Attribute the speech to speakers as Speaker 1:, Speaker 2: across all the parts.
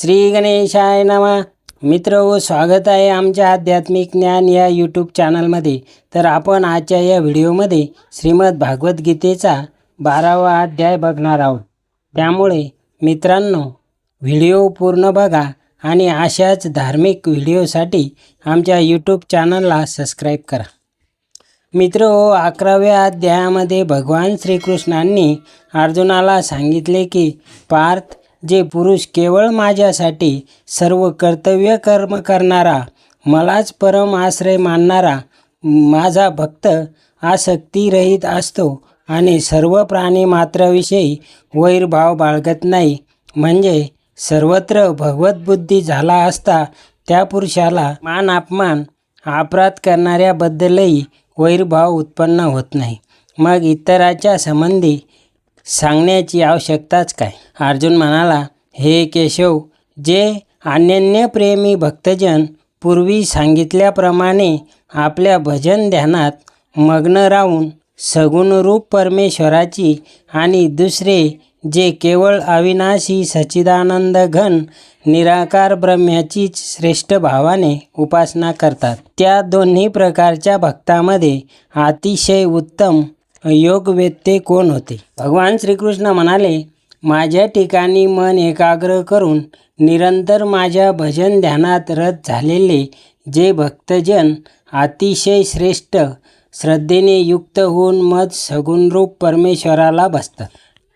Speaker 1: श्री गणेशाय नमः. मित्र हो स्वागत आहे आमच्या आध्यात्मिक ज्ञान या यूट्यूब चॅनलमध्ये तर आपण आजच्या या व्हिडिओमध्ये श्रीमद भागवत गीतेचा बारावा अध्याय बघणार आहोत. त्यामुळे मित्रांनो व्हिडिओ पूर्ण बघा आणि अशाच धार्मिक व्हिडिओसाठी आमच्या यूट्यूब चॅनलला सबस्क्राईब करा. मित्र हो अकराव्या अध्यायामध्ये भगवान श्रीकृष्णांनी अर्जुनाला सांगितले की पार्थ जे पुरुष केवळ माझ्यासाठी सर्व कर्तव्य कर्म करणारा मलाच परम आश्रय मानणारा माझा भक्त आसक्तीरहित असतो आणि सर्व प्राणी मात्राविषयी वैरभाव बाळगत नाही. म्हणजे सर्वत्र भगवतबुद्धी झाला असता त्या पुरुषाला मान अपमान अपराध करणाऱ्याबद्दलही वैरभाव उत्पन्न होत नाही. मग इतराच्या संबंधी सांगण्याची आवश्यकताच काय? अर्जुन म्हणाला हे केशव जे अन्यन्यप्रेमी भक्तजन पूर्वी सांगितल्याप्रमाणे आपल्या भजन ध्यानात मग्न राहून सगुणरूप परमेश्वराची आणि दुसरे जे केवळ अविनाशी सच्चिदानंद घन निराकार ब्रह्म्याचीच श्रेष्ठ भावाने उपासना करतात त्या दोन्ही प्रकारच्या भक्तामध्ये अतिशय उत्तम योगवेत्ते कोण होते? भगवान श्रीकृष्ण म्हणाले माझ्या ठिकाणी मन एकाग्र करून निरंतर माझ्या भजन ध्यानात रत झालेले जे भक्तजन अतिशय श्रेष्ठ श्रद्धेने युक्त होऊन मत सगुणरूप परमेश्वराला बसतात.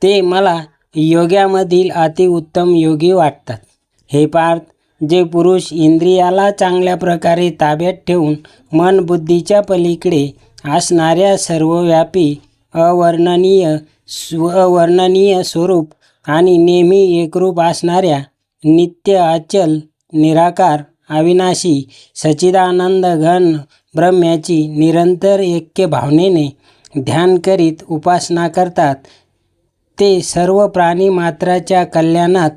Speaker 1: ते मला योग्यामधील अतिउत्तम योगी वाटतात. हे पार्थ जे पुरुष इंद्रियाला चांगल्या प्रकारे ताब्यात ठेवून मन बुद्धीच्या पलीकडे असणाऱ्या सर्वव्यापी अवर्णनीय स्व अवर्णनीय स्वरूप आणि नेहमी एकरूप असणाऱ्या नित्य अचल निराकार अविनाशी सच्चिदानंद घन ब्रह्म्याची निरंतर ऐक्य भावनेने ध्यान करीत उपासना करतात ते सर्व प्राणी मात्राच्या कल्याणात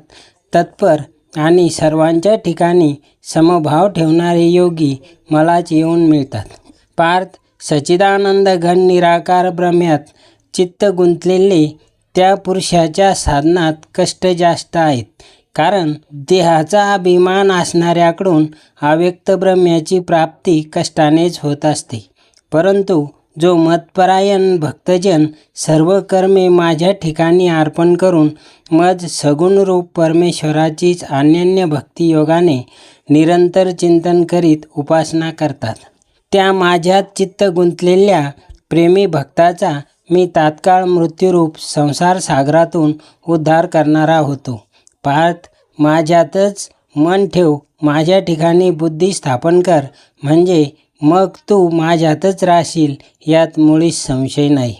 Speaker 1: तत्पर आणि सर्वांच्या ठिकाणी समभाव ठेवणारे योगी मलाच येऊन मिळतात. पार्थ सचिदानंद घन निराकार ब्रह्म्यात चित्त गुंतलेले त्या पुरुषाच्या साधनात कष्ट जास्त आहेत. कारण देहाचा अभिमान असणाऱ्याकडून अव्यक्त ब्रह्म्याची प्राप्ती कष्टानेच होत असते. परंतु जो मतपरायण भक्तजन सर्व कर्मे माझ्या ठिकाणी अर्पण करून मज सगुण रूप परमेश्वराचीच अनन्य भक्तियोगाने निरंतर चिंतन करीत उपासना करतात. त्या माझ्यात चित्त गुंतलेल्या प्रेमी भक्ताचा मी तात्काळ मृत्यूरूप संसार सागरातून उद्धार करणारा होतो. पार्थ माझ्यातच मन ठेव माझ्या ठिकाणी बुद्धी स्थापन कर म्हणजे मग तू माझ्यातच राहशील यात मुळीच संशय नाही.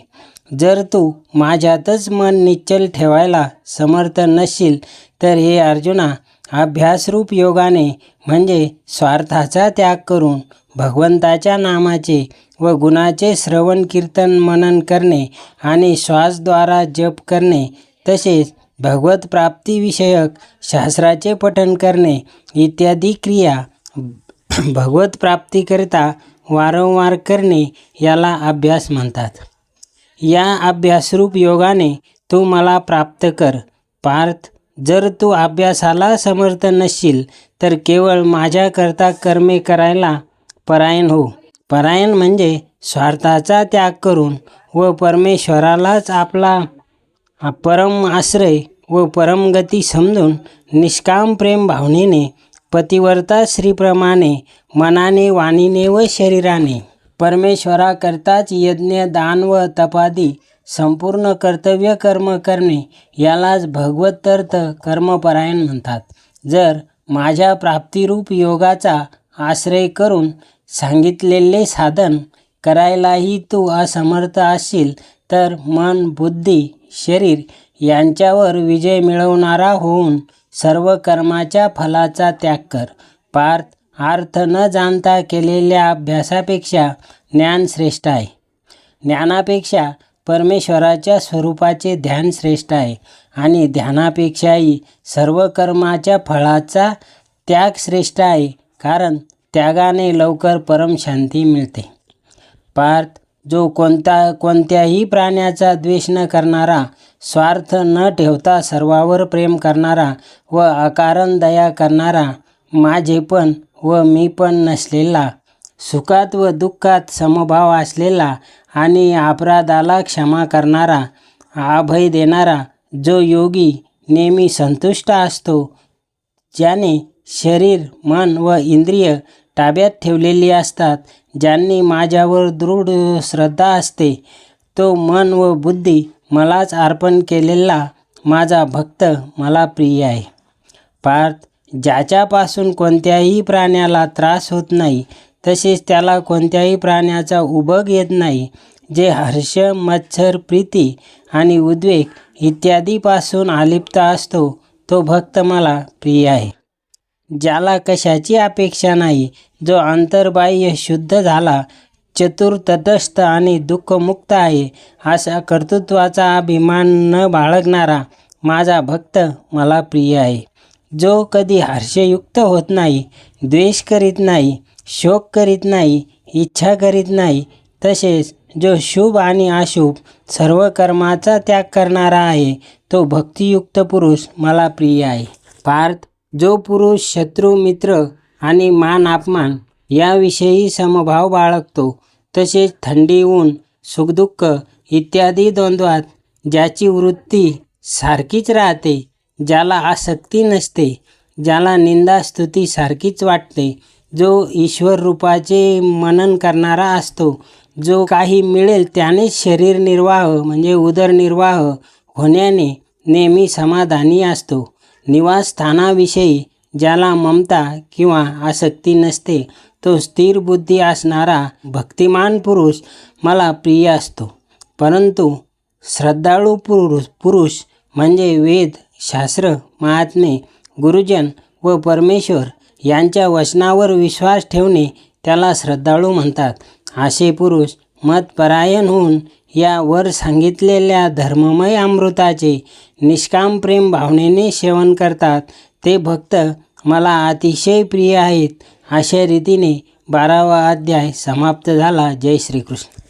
Speaker 1: जर तू माझ्यातच मन निश्चल ठेवायला समर्थ नसशील तर हे अर्जुना अभ्यासरूप योगाने म्हणजे स्वार्थाचा त्याग करून भगवंताच्या नामाचे व गुणाचे श्रवण कीर्तन मनन करणे आणि श्वासद्वारा जप करणे तसेच भगवत प्राप्तीविषयक शास्त्राचे पठन करणे इत्यादी क्रिया भगवत प्राप्तीकरिता वारंवार करणे याला अभ्यास म्हणतात. या अभ्यासरूप योगाने तू मला प्राप्त कर. पार्थ जर तू अभ्यासाला समर्थ नसशील तर केवळ माझ्याकरता कर्मे करायला परायण हो. परायण म्हणजे स्वार्थाचा त्याग करून व परमेश्वरालाच आपला परम आश्रय व परमगती समजून निष्काम प्रेम भावनेने पतिवर्ता श्रीप्रमाणे मनाने वाणीने व शरीराने परमेश्वराकरताच यज्ञ दान व तपादी संपूर्ण कर्तव्य कर्म करणे यालाच भगवत्तर्थ कर्मपरायण म्हणतात. जर माझ्या प्राप्तिरूप योगाचा आश्रय करून सांगितलेले साधन करायलाही तू असमर्थ असशील तर मन बुद्धी शरीर यांच्यावर विजय मिळवणारा होऊन सर्व कर्माच्या फलाचा त्याग कर. पार्थ अर्थ न जाणता केलेल्या अभ्यासापेक्षा ज्ञान श्रेष्ठ आहे. ज्ञानापेक्षा परमेश्वराच्या स्वरूपाचे ध्यान श्रेष्ठ आहे आणि ध्यानापेक्षाही सर्व कर्माच्या फळाचा त्याग श्रेष्ठ आहे. कारण त्यागाने लवकर परमशांती मिळते. पार्थ जो कोणता कोणत्याही प्राण्याचा द्वेष न करणारा स्वार्थ न ठेवता सर्वावर प्रेम करणारा व अकारण दया करणारा माझेपण व मी पण नसलेला सुखात व दुःखात समभाव असलेला आणि अपराधाला क्षमा करणारा अभय देणारा जो योगी नेहमी संतुष्ट असतो ज्याने शरीर मन व इंद्रिय ताब्यात ठेवलेली असतात ज्यांनी माझ्यावर दृढ श्रद्धा असते. तो मन व बुद्धी मलाच अर्पण केलेला माझा भक्त मला प्रिय आहे. पार्थ ज्याच्यापासून कोणत्याही प्राण्याला त्रास होत नाही तसेच त्याला कोणत्याही प्राण्याचा उबग येत नाही जे हर्ष मत्सर प्रीती आणि उद्वेग इत्यादीपासून आलिप्त असतो तो भक्त मला प्रिय आहे. ज्याला कशाची अपेक्षा नाही जो अंतर्बाह्य शुद्ध झाला चतुर तटस्थ आणि दुःखमुक्त आहे अशा कर्तृत्वाचा अभिमान न बाळगणारा माझा भक्त मला प्रिय आहे. जो कधी हर्षयुक्त होत नाही द्वेष करीत नाही शोक करीत नाही इच्छा करीत नाही तसेच जो शुभ आणि अशुभ सर्व कर्माचा त्याग करणारा आहे तो भक्तियुक्त पुरुष मला प्रिय आहे. पार्थ जो पुरुष शत्रू मित्र आणि मान अपमान याविषयी समभाव बाळगतो तसेच थंडी ऊन सुखदुःख इत्यादी द्वंद्वात ज्याची वृत्ती सारखीच राहते ज्याला आसक्ती नसते ज्याला निंदा स्तुती सारखीच वाटते जो ईश्वर रूपाचे मनन करणारा असतो जो काही मिळेल त्यानेच शरीर निर्वाह म्हणजे उदरनिर्वाह होण्याने नेहमी समाधानी असतो. निवासस्थानाविषयी ज्याला ममता किंवा आसक्ती नसते तो स्थिर बुद्धी असणारा भक्तिमान पुरुष मला प्रिय असतो. परंतु श्रद्धाळू पुरुष पुरुष म्हणजे वेद शास्त्र महात्मे गुरुजन व परमेश्वर यांच्या वचनावर विश्वास ठेवणे त्याला श्रद्धाळू म्हणतात. असे पुरुष मतपरायण होऊन या वर सांगितलेल्या धर्ममय अमृताचे निष्काम प्रेम भावनेने सेवन करतात. ते भक्त मला अतिशय प्रिय आहेत. अशा रीतीने बारावा अध्याय समाप्त झाला. जय श्रीकृष्ण.